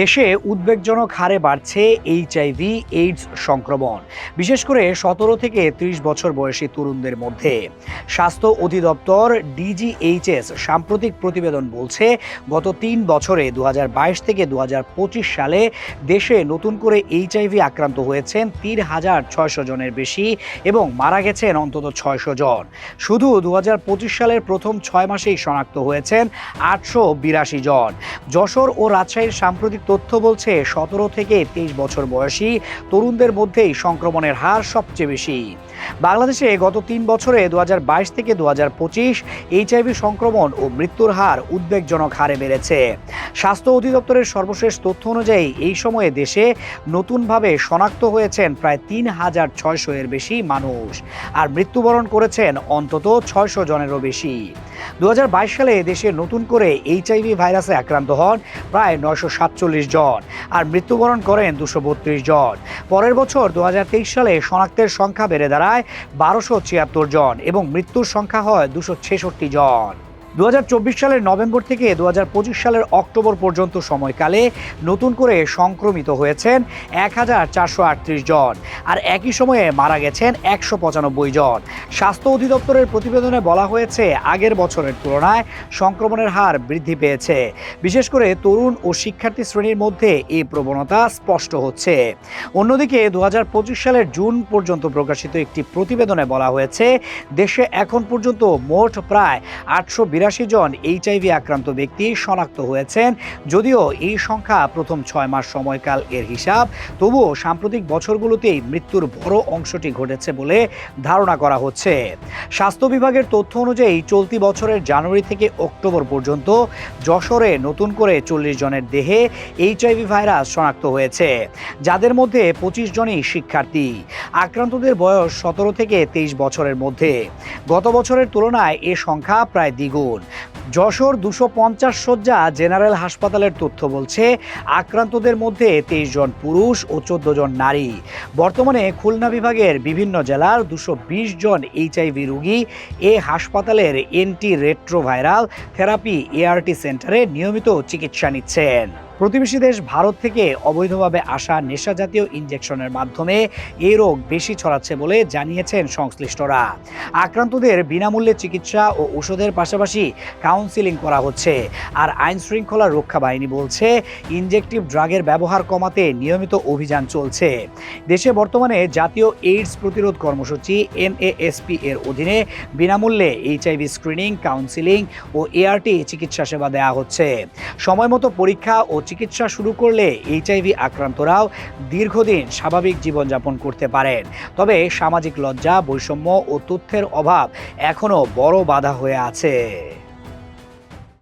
দেশে উদ্বেগজনক হারে বাড়ছে এইচআইভি, এইডস সংক্রমণ, বিশেষ করে সতেরো থেকে ত্রিশ বছর বয়সী তরুণদের মধ্যে। স্বাস্থ্য অধিদপ্তর ডিজিএইচএস সাম্প্রতিক প্রতিবেদন বলছে, গত তিন বছরে দু হাজার বাইশ থেকে দু হাজার পঁচিশ সালে দেশে নতুন করে এইচআইভি আক্রান্ত হয়েছেন তিন হাজার ছয়শো জনের বেশি এবং মারা গেছেন অন্তত ছয়শো জন। শুধু দু হাজার পঁচিশ সালের প্রথম ছয় মাসেই শনাক্ত হয়েছেন আটশো বিরাশি জন। যশোর ও রাজশাহীর সাম্প্রতিক তথ্য বলছে, সতেরো থেকে তেইশ বছর বয়সী তরুণদের মধ্যেই সংক্রমণের হার সবচেয়ে বেশি। বাংলাদেশে গত তিন বছরে দু হাজার বাইশ থেকে দু হাজার পঁচিশ এইচআইভি সংক্রমণ ও মৃত্যুর হার উদ্বেগজনক হারে বেড়েছে। স্বাস্থ্য অধিদপ্তরের সর্বশেষ তথ্য অনুযায়ী, এই সময়ে দেশে নতুনভাবে শনাক্ত হয়েছেন প্রায় তিন হাজার ছয়শো এর বেশি মানুষ, আর মৃত্যুবরণ করেছেন অন্তত ছয়শো জনেরও বেশি। দু হাজার বাইশ সালে দেশে নতুন করে এইচআইভি ভাইরাসে আক্রান্ত হন প্রায় নয়শো সাতচল্লিশ জন আর মৃত্যুবরণ করেন দুশো বত্রিশ জন। পরের বছর দু হাজার তেইশ সালে শনাক্তের সংখ্যা বেড়ে দাঁড়ায় বারোশো ছিয়াত্তর জন এবং মৃত্যুর সংখ্যা হয় দুশো ছেষট্টি জন। দু হাজার চব্বিশ সালের নভেম্বর থেকে দু হাজার পঁচিশ সালের অক্টোবর পর্যন্ত সময়কালে নতুন করে সংক্রমিত হয়েছেন এক হাজার চারশো আটত্রিশ জন। আর একই সময়ে মারা গেছেন একশো পঁচানব্বই জন। স্বাস্থ্য অধিদপ্তরের প্রতিবেদনে বলা হয়েছে, আগের বছরের তুলনায় সংক্রমণের হার বৃদ্ধি পেয়েছে। বিশেষ করে তরুণ ও শিক্ষার্থী শ্রেণির মধ্যে এই প্রবণতা স্পষ্ট হচ্ছে। অন্যদিকে দু হাজার পঁচিশ সালের জুন পর্যন্ত প্রকাশিত একটি প্রতিবেদনে বলা হয়েছে, দেশে এখন পর্যন্ত মোট প্রায় আটশো বিরাশি জন এইচআইভি আক্রান্ত ব্যক্তি শনাক্ত হয়েছেন, যদিও এই সংখ্যা প্রথম ছয় মাস সময়কাল এর হিসাব। তবুও সাম্প্রতিক বছরগুলোতেই মৃত্যুর বড় অংশটি ঘটেছে বলে ধারণা করা হচ্ছে। স্বাস্থ্য বিভাগের তথ্য অনুযায়ী চলতি বছরের জানুয়ারি থেকে অক্টোবর পর্যন্ত যশোরে নতুন করে চল্লিশ জনের দেহে এইচআইভি ভাইরাস শনাক্ত হয়েছে, যাদের মধ্যে পঁচিশ জনই শিক্ষার্থী। আক্রান্তদের বয়স সতেরো থেকে তেইশ বছরের মধ্যে। গত বছরের তুলনায় এ সংখ্যা প্রায় দ্বিগুণ। যশোর দুশো পঞ্চাশ শয্যা জেনারেল হাসপাতালের তথ্য বলছে, আক্রান্তদের মধ্যে তেইশ জন পুরুষ ও চোদ্দ জন নারী। বর্তমানে খুলনা বিভাগের বিভিন্ন জেলার দুশো বিশ জন এইচআইভি রুগী এ হাসপাতালের এন্টি রেট্রোভাইরাল থেরাপি এআরটি সেন্টারে নিয়মিত চিকিৎসা নিচ্ছেন। প্রতিবেশী দেশ ভারত থেকে অবৈধভাবে আসা নেশা জাতীয় ইনজেকশনের মাধ্যমে এই রোগ বেশি ছড়াচ্ছে বলে জানিয়েছেন সংশ্লিষ্টরা। আক্রান্তদের বিনামূল্যে চিকিৎসা ও ওষুধের পাশাপাশি কাউন্সিলিং করা হচ্ছে। আর আইন শৃঙ্খলা রক্ষা বাহিনী বলছে ইনজেকটিভ ড্রাগের ব্যবহার কমাতে নিয়মিত অভিযান চলছে। দেশে বর্তমানে জাতীয় এইডস প্রতিরোধ কর্মসূচি, এনএএসপি এর অধীনে বিনামূল্যে এইচআইভি স্ক্রিনিং কাউন্সিলিং ও এআরটি চিকিৎসা সেবা দেওয়া হচ্ছে। সময়মতো পরীক্ষা ও চিকিৎসা শুরু করলে এইচআইভি আক্রান্তরাও দীর্ঘদিন স্বাভাবিক জীবনযাপন করতে পারেন। তবে সামাজিক লজ্জা, বৈষম্য ও তথ্যের অভাব এখনও বড় বাধা হয়ে আছে।